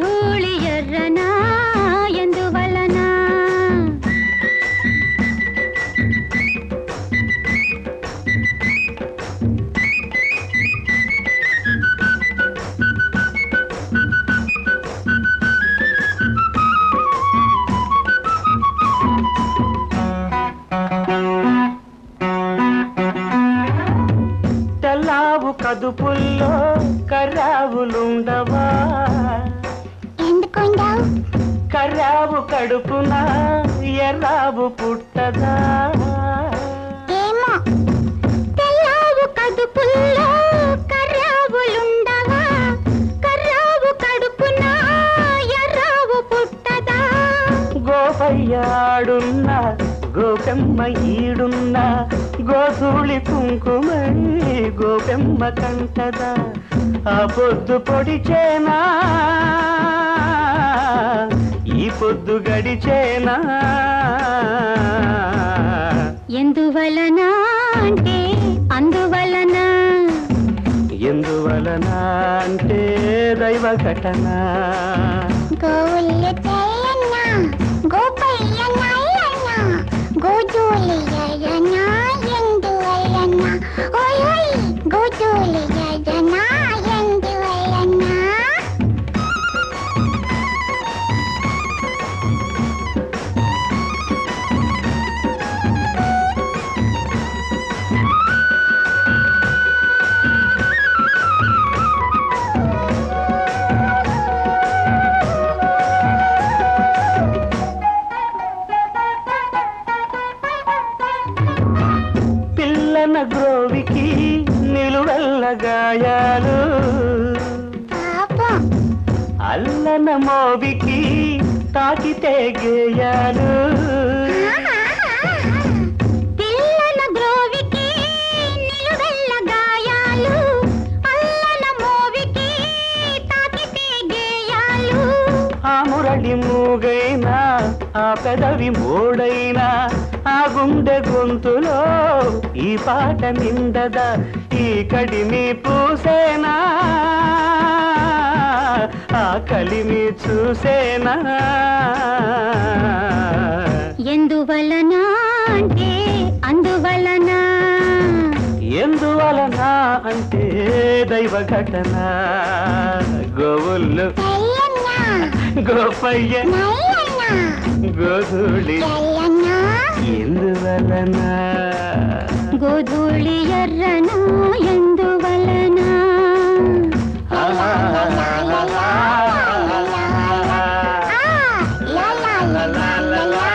ధూళి ఎర్రనా ఎందువలన తెల్లావు కదుపుల్లో కర్రావులుండవా? కర్రావు కడుపున ఎర్రావు పుట్టదా? గోపయ్యాడున్న గోపెమ్మ ఈడున్న గోధూళి కుంకుమై గోపెమ్మ కంటదా? ఆ పొద్దు పొడిచేనా పొద్దు గడిచేనా? ఎందువలన అంటే అందువలన? ఎందువలన అంటే దైవ ఘటన. గోపయ్య నల్లన్న గ్రోవికి నిలువెల్ల గాయాలు. అల్లన మోవికి తాకితే గేయాలు. ఆ పెదవి మోడైనా ఆ గుండె గొంతులో ఈ పాట నిండదా ఈ కడిమి పూసేనా? ఆ కలిమి చూసేనా? ఎందువలన అంటే అందువలన? ఎందువలన అంటే దైవ ఘటన? గోవుళ్ళు Gopayya. ಗೋಧೂಳಿ ಎಂದುವಲನ ಗೋಧೂಳಿಯರ್ರನ ಎಂದುವಲನ la la la la